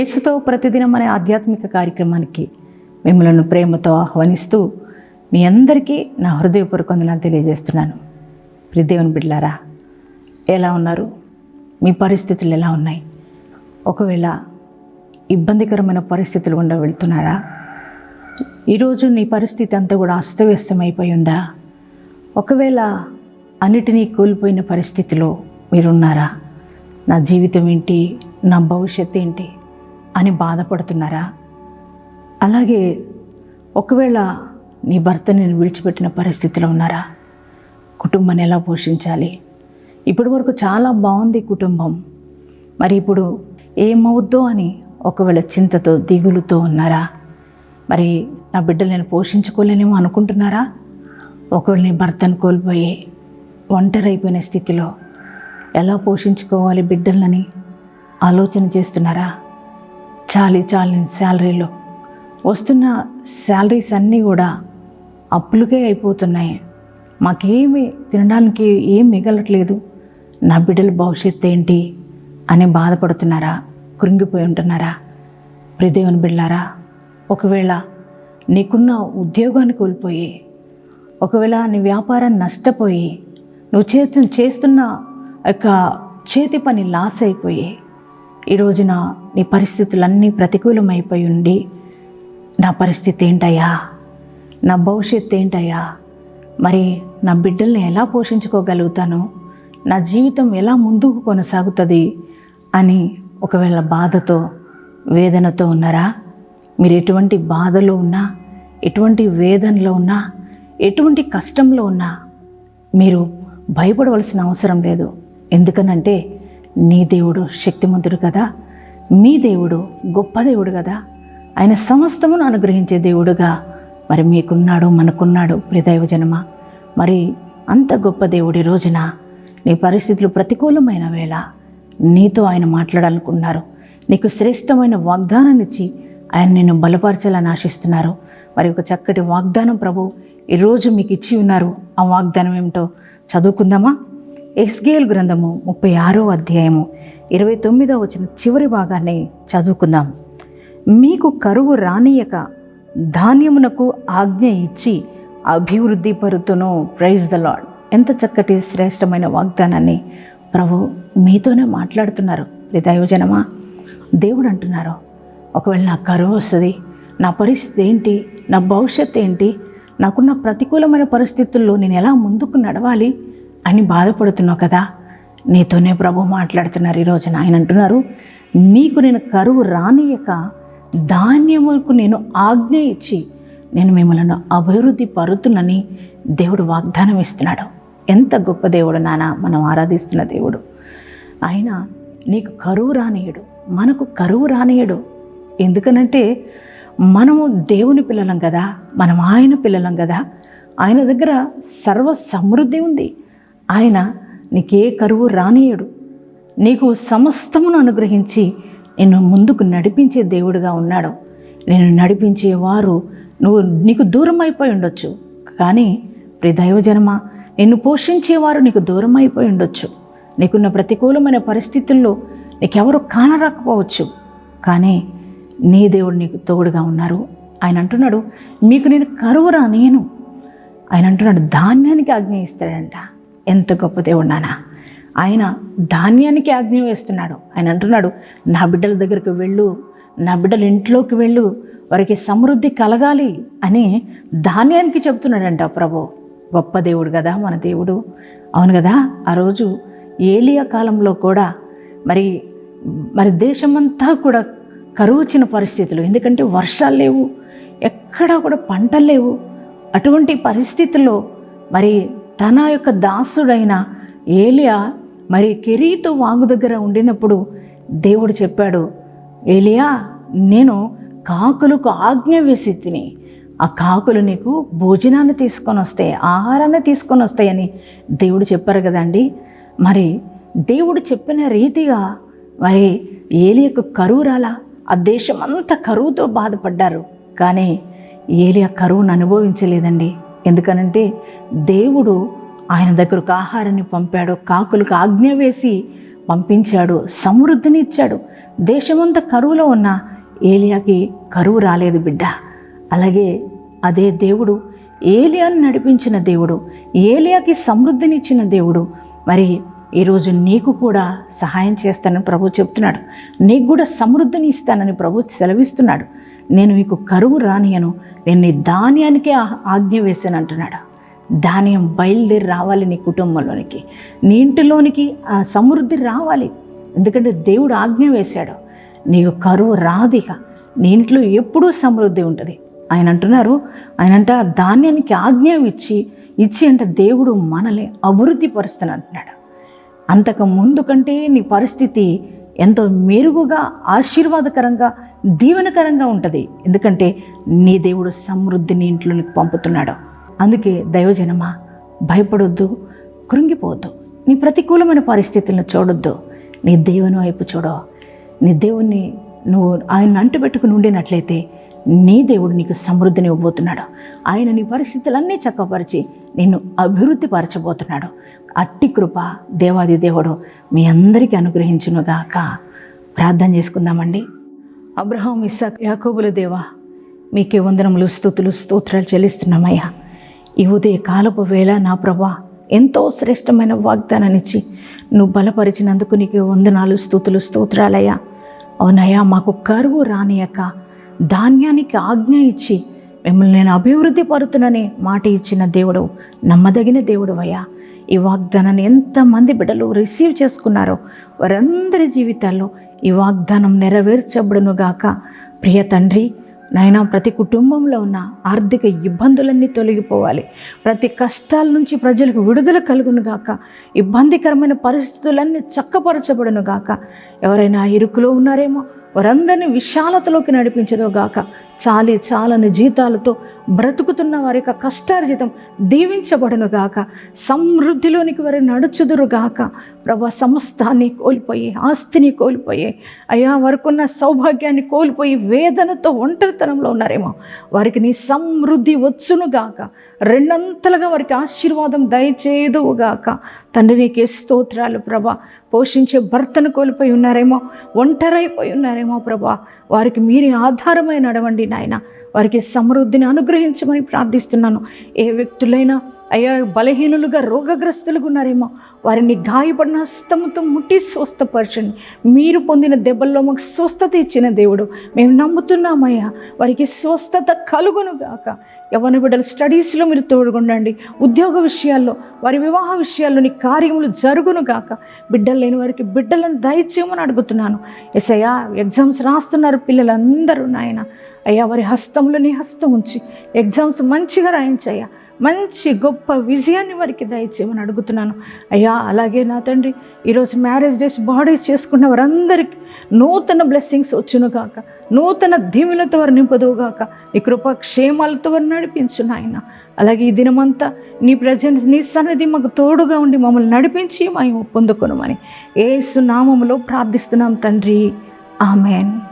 యేసుతో ప్రతిదినం అనే ఆధ్యాత్మిక కార్యక్రమానికి మిమ్మలను ప్రేమతో ఆహ్వానిస్తూ మీ అందరికీ నా హృదయపూర్వక వందనాలు తెలియజేస్తున్నాను. ప్రిదేవుని బిడ్లారా ఎలా ఉన్నారు? మీ పరిస్థితులు ఎలా ఉన్నాయి? ఒకవేళ ఇబ్బందికరమైన పరిస్థితులు గుండా వెళ్తున్నారా? ఈరోజు నీ పరిస్థితి అంతా కూడా అస్తవ్యస్తమైపోయి ఉందా? ఒకవేళ అన్నిటినీ కోల్పోయిన పరిస్థితిలో మీరున్నారా? నా జీవితం ఏంటి? నా భవిష్యత్ ఏంటి? అని బాధపడుతున్నారా? అలాగే ఒకవేళ నీ భర్త నేను విడిచిపెట్టిన పరిస్థితిలో ఉన్నారా? కుటుంబాన్ని ఎలా పోషించాలి? ఇప్పటి వరకు చాలా బాగుంది కుటుంబం. మరి ఇప్పుడు ఏమవుద్దో అని ఒకవేళ చింతతో దిగులుతో ఉన్నారా? మరి నా బిడ్డలు నేను పోషించుకోలేనేమో అనుకుంటున్నారా? ఒకవేళ నీ భర్తను కోల్పోయి ఒంటరైపోయిన స్థితిలో ఎలా పోషించుకోవాలి బిడ్డలని? ఆలోచన చేస్తున్నారా? చాలి చాలని శాలరీలో. వస్తున్న శాలరీస్ అన్నీ కూడా అప్పులకే అయిపోతున్నాయి. మాకేమి తినడానికి ఏం మిగలట్లేదు. నా బిడ్డల భవిష్యత్తు ఏంటి అని బాధపడుతున్నారా? కృంగిపోయి ఉంటున్నారా? ప్రిదేవుని బిళ్ళారా ఒకవేళ నీకున్న ఉద్యోగాన్ని కోల్పోయి ఒకవేళ నీ వ్యాపారం నష్టపోయి నువ్వు చేస్తు చేస్తున్న యొక్క చేతి పని లాస్ అయిపోయి ఈ రోజున నీ పరిస్థితులన్నీ ప్రతికూలమైపోయి ఉండి నా పరిస్థితి ఏంటయ్యా? నా భవిష్యత్తు ఏంటయ్యా? మరి నా బిడ్డల్ని ఎలా పోషించుకోగలుగుతాను? నా జీవితం ఎలా ముందుకు కొనసాగుతుంది అని ఒకవేళ బాధతో వేదనతో ఉన్నారా? మీరు ఎటువంటి బాధలో ఉన్నా ఎటువంటి వేదనలో ఉన్నా ఎటువంటి కష్టంలో ఉన్నా మీరు భయపడవలసిన అవసరం లేదు. ఎందుకనంటే నీ దేవుడు శక్తిమంతుడు కదా. మీ దేవుడు గొప్ప దేవుడు కదా. ఆయన సమస్తమును అనుగ్రహించే దేవుడుగా మరి మీకున్నాడు మనకున్నాడు ప్రిదైవ జనమ మరి అంత గొప్ప దేవుడి రోజున నీ పరిస్థితులు ప్రతికూలమైన వేళ నీతో ఆయన మాట్లాడాలనుకున్నారు. నీకు శ్రేష్టమైన వాగ్దానాన్ని ఇచ్చి ఆయన నిన్ను బలపరచాలని ఆశిస్తున్నారు. మరి ఒక చక్కటి వాగ్దానం ప్రభు ఈరోజు మీకు ఇచ్చి ఉన్నారు. ఆ వాగ్దానం ఏమిటో చదువుకుందామా? ఎస్గేల్ గ్రంథము ముప్పై ఆరో అధ్యాయము ఇరవై తొమ్మిదో వచ్చిన చివరి భాగాన్ని చదువుకుందాం. మీకు కరువు రానియక ధాన్యమునకు ఆజ్ఞ ఇచ్చి అభివృద్ధి పరుతును. ప్రైజ్ ద లాడ్ ఎంత చక్కటి శ్రేష్టమైన వాగ్దానాన్ని ప్రభు మీతోనే మాట్లాడుతున్నారు. దైవజనమా దేవుడు అంటున్నారు ఒకవేళ నా కరువు వస్తుంది నా పరిస్థితి ఏంటి నా భవిష్యత్తు ఏంటి నాకున్న ప్రతికూలమైన పరిస్థితుల్లో నేను ఎలా ముందుకు నడవాలి? అని బాధపడుతున్నావు కదా? నీతోనే ప్రభు మాట్లాడుతున్నారు ఈరోజున ఆయన అంటున్నారు మీకు నేను కరువు రానియక ధాన్యముకు నేను ఆజ్ఞ ఇచ్చి నేను మిమ్మల్ని అభివృద్ధి పరుతునని దేవుడు వాగ్దానం ఇస్తున్నాడు. ఎంత గొప్ప దేవుడు నాన్న మనం ఆరాధిస్తున్న దేవుడు. ఆయన నీకు కరువు రానియడు మనకు కరువు రానియడు. ఎందుకనంటే మనము దేవుని పిల్లలం కదా మనం ఆయన పిల్లలం కదా. ఆయన దగ్గర సర్వ సమృద్ధి ఉంది. ఆయన నీకే కరువు రానియడు. నీకు సమస్తమును అనుగ్రహించి నిన్ను ముందుకు నడిపించే దేవుడుగా ఉన్నాడు. నేను నడిపించేవారు నువ్వు నీకు దూరం అయిపోయి ఉండొచ్చు. కానీ ప్రి దైవజనమ నిన్ను పోషించేవారు నీకు దూరం అయిపోయి ఉండొచ్చు. నీకున్న ప్రతికూలమైన పరిస్థితుల్లో నీకెవరు కానరాకపోవచ్చు. కానీ నీ దేవుడు నీకు తోడుగా ఉన్నారు. ఆయన అంటున్నాడు మీకు నేను కరువురా నేను ఆయన అంటున్నాడు ధాన్యానికి ఆజ్ఞ ఇస్తాడంట. ఎంత గొప్ప దేవుడు నానా ఆయన ధాన్యానికి ఆజ్ఞ వేస్తున్నాడు. ఆయన అంటున్నాడు నా బిడ్డల దగ్గరికి వెళ్ళు నా బిడ్డల ఇంట్లోకి వెళ్ళు వారికి సమృద్ధి కలగాలి అని ధాన్యానికి చెప్తున్నాడంట ప్రభు. గొప్ప దేవుడు కదా మన దేవుడు. అవును కదా ఆ రోజు ఏలియా కాలంలో కూడా మరి మరి దేశమంతా కూడా కరువు పరిస్థితులు. ఎందుకంటే వర్షాలు లేవు ఎక్కడా కూడా పంటలు లేవు. అటువంటి పరిస్థితుల్లో మరి తన యొక్క దాసుడైన ఏలియా మరి కెరీతో వాగు దగ్గర ఉండినప్పుడు దేవుడు చెప్పాడు ఏలియా నేను కాకులకు ఆజ్ఞ వేసి తిని ఆ కాకులు నీకు భోజనాన్ని తీసుకొని వస్తాయి ఆహారాన్ని తీసుకొని వస్తాయని దేవుడు చెప్పారు కదండి. మరి దేవుడు చెప్పిన రీతిగా మరి ఏలియకు కరువు రాలా ఆ దేశం అంతా కరువుతో బాధపడ్డారు. కానీ ఏలియా కరువును అనుభవించలేదండి. ఎందుకనంటే దేవుడు ఆయన దగ్గరకు ఆహారాన్ని పంపాడు కాకులకు ఆజ్ఞ వేసి పంపించాడు సమృద్ధిని ఇచ్చాడు దేశమంతా కరువులో ఉన్న ఏలియాకి కరువు రాలేదు బిడ్డ. అలాగే అదే దేవుడు ఏలియాను నడిపించిన దేవుడు ఏలియాకి సమృద్ధినిచ్చిన దేవుడు. మరి ఈరోజు నీకు కూడా సహాయం చేస్తానని ప్రభు చెప్తున్నాడు. నీకు కూడా సమృద్ధిని ఇస్తానని ప్రభు సెలవిస్తున్నాడు. నేను మీకు కరువు రానియను నేను నీ ధాన్యానికే ఆజ్ఞ వేశాను అంటున్నాడు. ధాన్యం బయలుదేరి రావాలి నీ కుటుంబంలోనికి. నీ ఇంటిలోనికి ఆ సమృద్ధి రావాలి. ఎందుకంటే దేవుడు ఆజ్ఞ వేశాడు. నీకు కరువు రాదిక నీ ఇంట్లో ఎప్పుడూ సమృద్ధి ఉంటుంది. ఆయన అంటున్నారు ఆయన అంట ధాన్యానికి ఆజ్ఞ ఇచ్చి ఇచ్చి అంటే దేవుడు మనల్ని అభివృద్ధి పరుస్తాను అంటున్నాడు. అంతకు ముందు కంటే నీ పరిస్థితి ఎంతో మెరుగుగా ఆశీర్వాదకరంగా దీవెనకరంగా ఉంటుంది. ఎందుకంటే నీ దేవుడు సమృద్ధిని ఇంట్లోనికి పంపుతున్నాడు. అందుకే దైవజనమా భయపడొద్దు కృంగిపోవద్దు. నీ ప్రతికూలమైన పరిస్థితులను చూడొద్దు. నీ దేవుని వైపు చూడో. నీ దేవుణ్ణి నువ్వు ఆయన అంటుపెట్టుకుని ఉండినట్లయితే నీ దేవుడు నీకు సమృద్ధిని ఇవ్వబోతున్నాడు. ఆయన నీ పరిస్థితులన్నీ చక్కపరిచి నిన్ను అభివృద్ధి పరచబోతున్నాడు అట్టి కృప దేవాది దేవుడు మీ అందరికీ అనుగ్రహించునుగాక. ప్రార్థన చేసుకుందామండి. అబ్రహం ఇస్సాక్ యాకోబుల దేవా మీకే వందనములు స్థుతులు స్తోత్రాలు చెల్లిస్తున్నామయ్యా. ఈ ఉదయ కాలపు వేళ నా ప్రభా ఎంతో శ్రేష్టమైన వాగ్దానాన్నిచ్చి నువ్వు బలపరిచినందుకు నీకు వందనాలు స్థుతులు స్తోత్రాలయ్యా. అవునయ్యా మాకు కరువు రానియక ధాన్యానికి ఆజ్ఞ ఇచ్చి మిమ్మల్ని నేను అభివృద్ధి పరుతునని మాట ఇచ్చిన దేవుడు నమ్మదగిన దేవుడు అయ్యా ఈ వాగ్దానాన్ని ఎంతమంది బిడ్డలు రిసీవ్ చేసుకున్నారో వారందరి జీవితాల్లో ఈ వాగ్దానం నెరవేర్చబడును గాక ప్రియ తండ్రి నైనా ప్రతి కుటుంబంలో ఉన్న ఆర్థిక ఇబ్బందులన్నీ తొలగిపోవాలి. ప్రతి కష్టాల నుంచి ప్రజలకు విడుదల కలుగును గాక ఇబ్బందికరమైన పరిస్థితులన్నీ చక్కపరచబడును గాక ఎవరైనా ఇరుకులో ఉన్నారేమో వారందరినీ విశాలతలోకి నడిపించదో గాక చాలి చాలని జీతాలతో బ్రతుకుతున్న వారి యొక్క కష్టార్జితం దీవించబడునుగాక సమృద్ధిలోనికి వారు నడుచుదురుగాక ప్రభా సమస్తాన్ని కోల్పోయి ఆస్తిని కోల్పోయి అయ్యా వారికున్న సౌభాగ్యాన్ని కోల్పోయి వేదనతో ఒంటరితనంలో ఉన్నారేమో. వారికి నీ సమృద్ధి వచ్చును గాక. రెండంతలుగా వారికి ఆశీర్వాదం దయచేదువుగాక తండ్రి నీకే స్తోత్రాలు ప్రభా. పోషించే భర్తను కోల్పోయి ఉన్నారేమో ఒంటరైపోయి ఉన్నారేమో ప్రభా. వారికి మీరే ఆధారమై నడవండి. నాయన. వారికి సమృద్ధిని అనుగ్రహించమని ప్రార్థిస్తున్నాను. ఏ వ్యక్తులైనా అయ్యా బలహీనులుగా రోగగ్రస్తులుగా ఉన్నారేమో. వారిని గాయపడిన హస్తముతో ముట్టి స్వస్థపరచండి. మీరు పొందిన దెబ్బల్లో మాకు స్వస్థత ఇచ్చిన దేవుడు. మేము నమ్ముతున్నామయ్యా వారికి స్వస్థత కలుగును గాక. యవన బిడ్డల స్టడీస్లో మీరు తోడుగుండండి. ఉద్యోగ విషయాల్లో వారి వివాహ విషయాల్లోని కార్యములు జరుగును గాక. బిడ్డలు లేని వారికి బిడ్డలను దయచేయమని అడుగుతున్నాను. ఎసయ్యా ఎగ్జామ్స్ రాస్తున్నారు పిల్లలందరూ నాయన. అయ్యా వారి హస్తంలో నీ హస్తం ఉంచి ఎగ్జామ్స్ మంచిగా రాయించయ్యా. మంచి గొప్ప విజయాన్ని వారికి దయచేయమని అడుగుతున్నాను. అయ్యా అలాగే నా తండ్రి ఈరోజు మ్యారేజ్ డేస్ బాడీ చేసుకున్న వారందరికీ నూతన బ్లెస్సింగ్స్ వచ్చును గాక. నూతన దీవులతో వారు నింపదువుగాక నీ కృప క్షేమాలతో వారు నడిపించు నాయన. అలాగే ఈ దినమంతా నీ ప్రజెన్స్ నీ సన్నిధి మాకు తోడుగా ఉండి మమ్మల్ని నడిపించి మేము పొందుకొనమని ఏసు నామములో ప్రార్థిస్తున్నాం తండ్రి. ఆమెన్.